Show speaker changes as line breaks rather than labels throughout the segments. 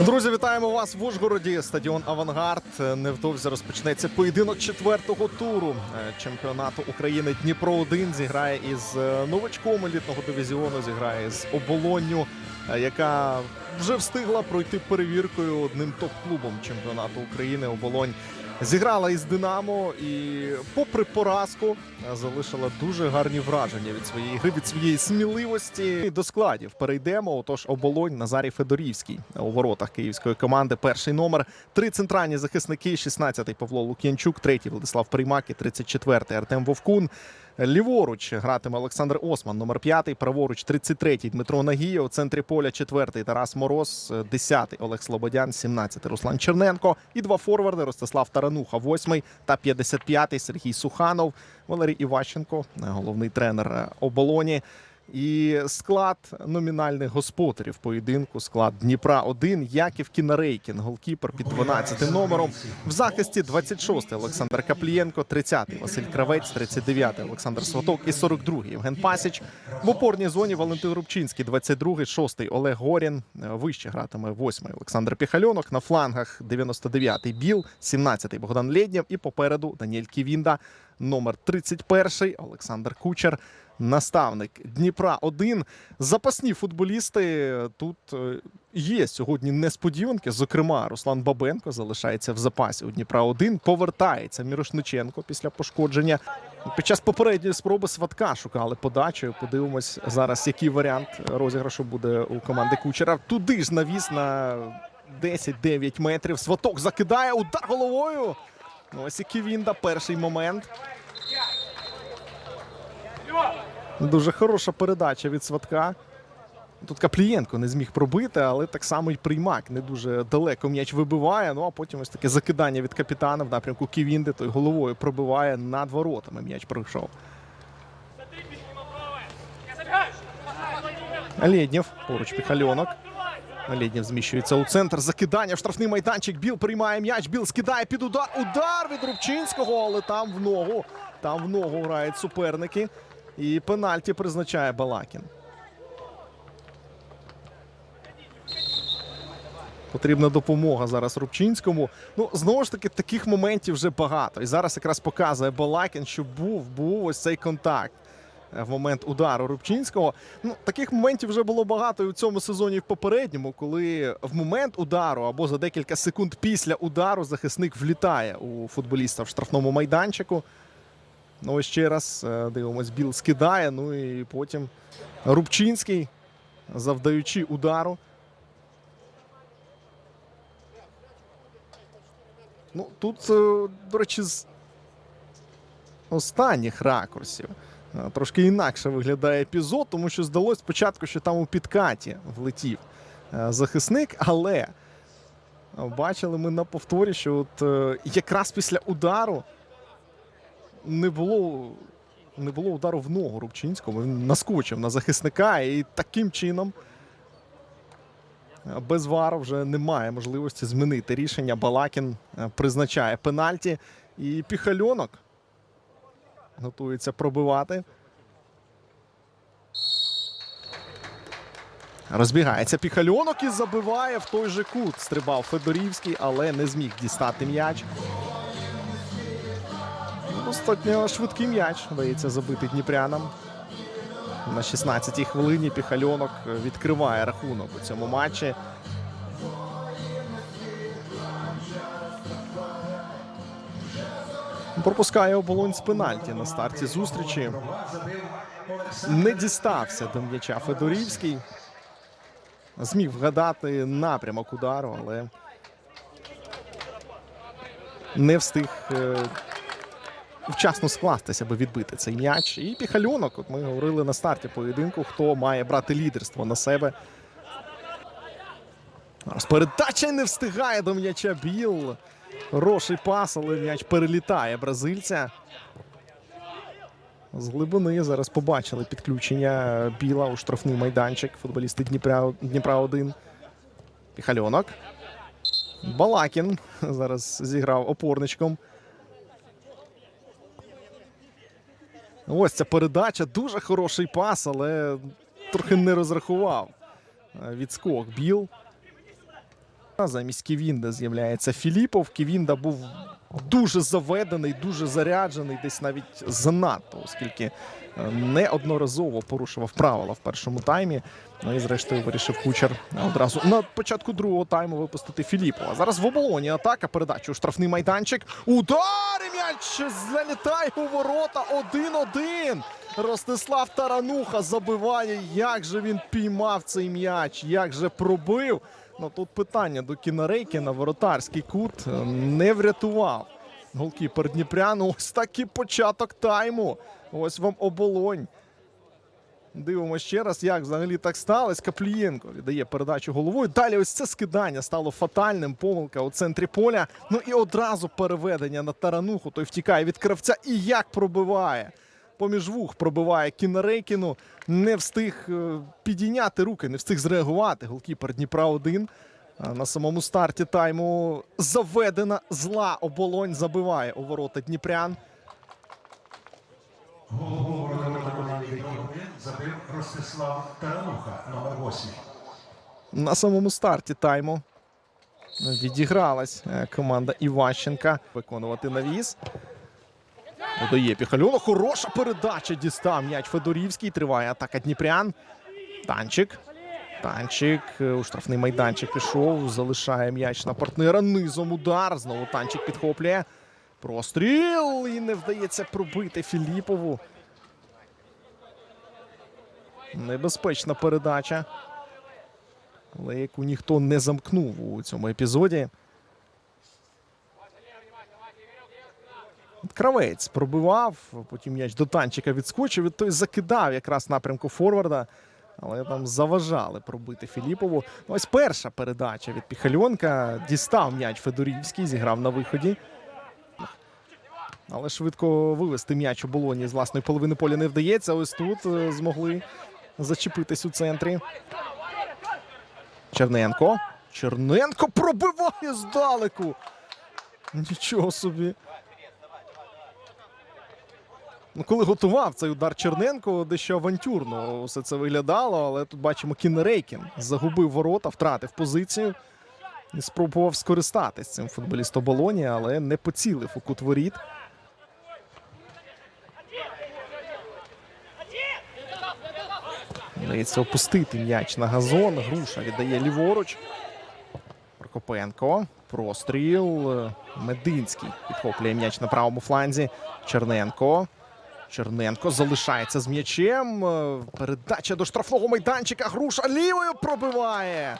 Друзі, вітаємо вас в Ужгороді. Стадіон Авангард. Невдовзі розпочнеться поєдинок четвертого туру е, чемпіонату України. Дніпро 1 зіграє із е, новачком елітного дивізіону. Зіграє з оболонню, е, яка вже встигла пройти перевіркою одним топ-клубом чемпіонату України. Оболонь зіграла із Динамо і, попри поразку, залишила дуже гарні враження від своєї гри, від своєї сміливості. До складів перейдемо. Отож, оболонь Назарій Федорівський у воротах київської команди. Перший номер. Три центральні захисники: 16-й Павло Лук'янчук, третій Владислав Приймак і 34-й Артем Вовкун. Ліворуч гратиме Олександр Осман, номер 5, праворуч 33-й Дмитро Нагія, у центрі поля 4-й Тарас Мороз, 10-й Олег Слободян, 17-й Руслан Черненко. І два форварди Ростислав Тарануха, 8-й та 55-й Сергій Суханов, Валерій Іващенко, головний тренер е, оболоні. І склад номінальних господарів поєдинку. Склад Дніпра 1 Яків Кінарейкін, голкіпер під 12 номером. В захисті 26-й Олександр Каплієнко, 30-й Василь Кравець, 39-й Олександр Сваток і 42-й Євген Пасіч. В опорній зоні Валентин Рубчинський, 22-й, 6-й Олег Горін. Вище гратиме 8-й Олександр Піхальонок. На флангах 99-й Біл, 17-й Богдан Лєднєв і попереду Даніель Ківінда, номер 31-й Олександр Кучер. Наставник Дніпра 1 Запасні футболісти тут е, є сьогодні несподіванки. Зокрема, Руслан Бабенко залишається в запасі у Дніпра 1 Повертається Мірошниченко після пошкодження. Під час попередньої спроби сватка шукали подачу. Подивимось зараз, який варіант розіграшу буде у команди Кучера. Туди ж навіс на 10-9 метрів. Сваток закидає удар головою. Ну, Ось і Ківінда. Перший момент. Дуже хороша передача від сватка. Тут Каплієнко не зміг пробити, але так само і приймак не дуже далеко м'яч вибиває. Ну а потім ось таке закидання від капітана в напрямку Ківінди. Той головою пробиває над воротами. М'яч пройшов. Лєднєв поруч Піхальонок. Лєднєв зміщується у центр. Закидання в штрафний майданчик. Біл приймає м'яч. Біл скидає під удар. Удар від Рубчинського, але там в ногу. Там в ногу грають суперники. І пенальті призначає Балакін. Потрібна допомога зараз Рубчинському. Ну, знову ж таки, таких моментів вже багато. І зараз якраз показує Балакін, що був, був ось цей контакт в момент удару Рубчинського. Ну, таких моментів вже було багато і у цьому сезоні, і в попередньому, коли в момент удару або за декілька секунд після удару захисник влітає у футболіста в штрафному майданчику. Ну, ось ще раз е, дивимось, Біл скидає. Ну і потім Рубчинський, завдаючи удару. Ну, тут, е, до речі, з останніх ракурсів е, трошки інакше виглядає епізод, тому що здалося спочатку, що там у підкаті влетів е, захисник, але е, бачили ми на повторі, що от е, якраз після удару не було, не було удару в ногу Рубчинському. Він наскочив на захисника і таким чином. е, Без вару вже немає можливості змінити рішення. Балакін е, призначає пенальті. І Піхальонок готується пробивати. Розбігається Піхальонок і забиває в той же кут. Стрибав Федорівський, але не зміг дістати м'яч. Достатньо швидкий м'яч вдається забити дніпрянам. На 16-й хвилині Піхальонок відкриває рахунок у цьому матчі. Пропускає оболонь з пенальті на старті зустрічі. Не дістався до м'яча Федорівський. Зміг вгадати напрямок удару, але не встиг е, вчасно скластися, аби відбити цей м'яч. І Піхальонок, от ми говорили на старті поєдинку, хто має брати лідерство на себе. Зараз передача не встигає до м'яча Біл. Хороший пас, але м'яч перелітає бразильця. З глибини зараз побачили підключення Біла у штрафний майданчик. Футболісти Дніпра, Дніпра 1. Піхальонок. Балакін зараз зіграв опорничком. Ось ця передача. Дуже хороший пас, але трохи не розрахував. Відскок Біл. Замість Ківінда з'являється Філіпов. Ківінда був дуже заведений, дуже заряджений, десь навіть занадто, оскільки е, неодноразово порушував правила в першому таймі. Ну і зрештою вирішив кучер одразу на початку другого тайму випустити Філіпова. Зараз в оболоні атака, передача у штрафний майданчик. Удар! І М'яч залітає у ворота 1-1. Ростислав Тарануха забиває. Як же він піймав цей м'яч? Як же пробив? Ну тут питання до кінорейки на воротарський кут е, не врятував. Голкіпер Дніпрян. Ось такий початок тайму. Ось вам оболонь. Дивимося ще раз, як взагалі так сталося. Каплієнко віддає передачу головою. Далі ось це скидання стало фатальним. Помилка у центрі поля. Ну і одразу переведення на тарануху. Той втікає від кравця. І як пробиває. Поміж вух пробиває Кінарейкіну. Не встиг е, підійняти руки, не встиг зреагувати. Голкіпер Дніпра 1 на самому старті тайму заведена зла оболонь забиває у ворота Дніпрян.
Голову воротаря команди «Дніпро-1» забив Ростислав Тарануха, номер 8.
на самому старті тайму відігралась е, команда Іващенка виконувати навіс. Подає Піхальону. Хороша передача. Дістав м'яч Федорівський. Триває атака Дніпрян. Танчик. Танчик е, у штрафний майданчик пішов. Залишає м'яч на партнера. Низом удар. Знову танчик підхоплює. Простріл. І не вдається пробити Філіпову. Небезпечна передача але яку ніхто не замкнув у цьому епізоді. Кравець пробивав, потім м'яч до танчика відскочив, і той закидав якраз напрямку форварда. Але там заважали пробити Філіпову. Ось перша передача від Піхальонка. Дістав м'яч Федорівський, зіграв на виході. Але швидко вивести м'яч у болоні з власної половини поля не вдається. Ось тут е, змогли зачепитись у центрі. Черненко. Черненко пробиває здалеку. Нічого собі. Ну, коли готував цей удар Черненко, дещо авантюрно все це виглядало, але тут бачимо Кінерейкін загубив ворота, втратив позицію і спробував скористатись цим футболіст оболоні, але не поцілив у кут воріт. Вдається опустити м'яч на газон. Груша віддає ліворуч. Прокопенко. Простріл. Мединський підхоплює м'яч на правому фланзі. Черненко. Черненко залишається з м'ячем. Е, Передача до штрафного майданчика. Груша лівою пробиває.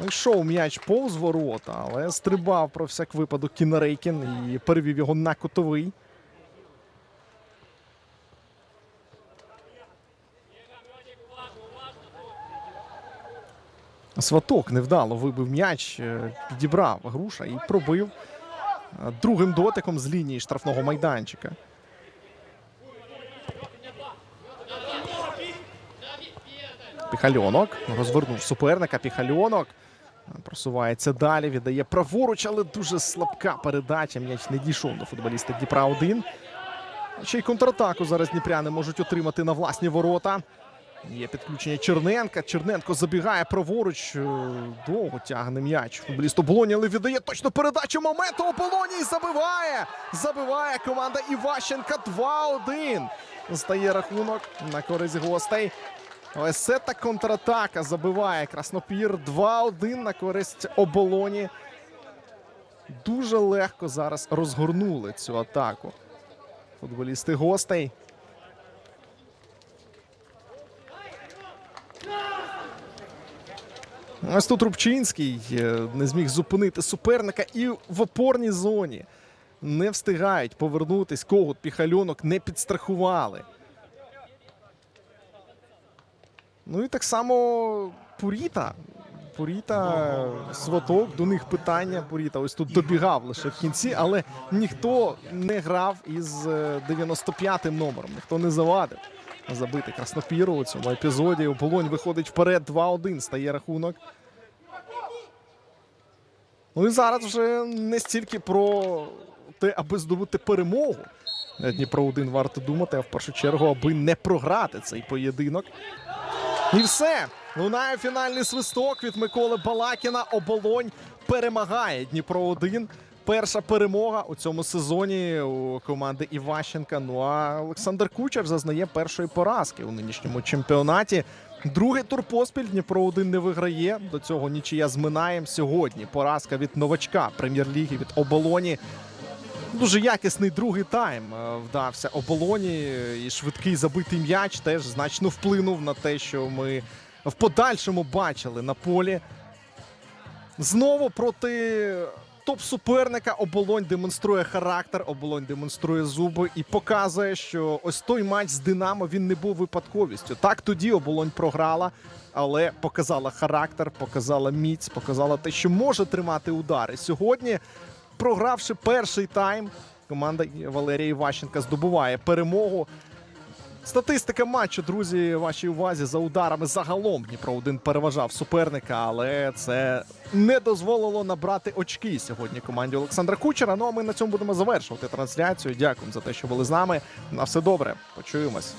Ну, йшов м'яч повз ворота, але стрибав про всяк випадок Кінарейкін і перевів його на кутовий. Сваток невдало вибив м'яч, е, підібрав груша і пробив е, другим дотиком з лінії штрафного майданчика. Піхальонок розвернув суперника. Піхальонок просувається далі. Віддає праворуч, але дуже слабка передача. М'яч не дійшов до футболіста Дніпра 1. Ще й контратаку зараз дніпряни можуть отримати на власні ворота. Є підключення Черненка. Черненко забігає праворуч. е, Довго тягне м'яч. Футболіст оболоні, але віддає точно передачу моменту. Оболоні і забиває. Забиває команда Іващенка 2-1. Стає рахунок на користь гостей. Ось це та контратака забиває Краснопір 2-1 на користь оболоні. Дуже легко зараз розгорнули цю атаку. Футболісти гостей. Ось тут Рубчинський е, не зміг зупинити суперника і в опорній зоні не встигають повернутись. Когут піхальонок не підстрахували. Ну і так само Пуріта. Пуріта, сваток, до них питання. Пуріта ось тут добігав лише в кінці, але ніхто не грав із е, 95-м номером, ніхто не завадив забити Краснопіру у цьому епізоді. Оболонь виходить вперед 2-1, стає рахунок. Ну і зараз вже не стільки про те, аби здобути перемогу. Дніпро 1 варто думати, а в першу чергу, аби не програти цей поєдинок. І все. Лунає фінальний свисток від Миколи Балакіна. Оболонь перемагає Дніпро 1 Перша перемога у цьому сезоні у команди Іващенка. Ну а Олександр Кучер зазнає першої поразки у нинішньому чемпіонаті. Другий тур поспіль Дніпро 1 не виграє. До цього нічия з Минаєм. Сьогодні поразка від новачка прем'єр-ліги від оболоні. Дуже якісний другий тайм е, вдався оболоні. І швидкий забитий м'яч теж значно вплинув на те, що ми в подальшому бачили на полі. Знову проти топ-суперника оболонь демонструє характер, оболонь демонструє зуби і показує, що ось той матч з Динамо він не був випадковістю. Так тоді оболонь програла, але показала характер, показала міць, показала те, що може тримати удари. Сьогодні, програвши перший тайм, команда Валерія Іващенка здобуває перемогу. Статистика матчу, друзі, вашій увазі за ударами загалом Дніпро 1 переважав суперника, але це не дозволило набрати очки сьогодні команді Олександра Кучера. Ну а ми на цьому будемо завершувати трансляцію. Дякуємо за те, що були з нами. На все добре. Почуємось.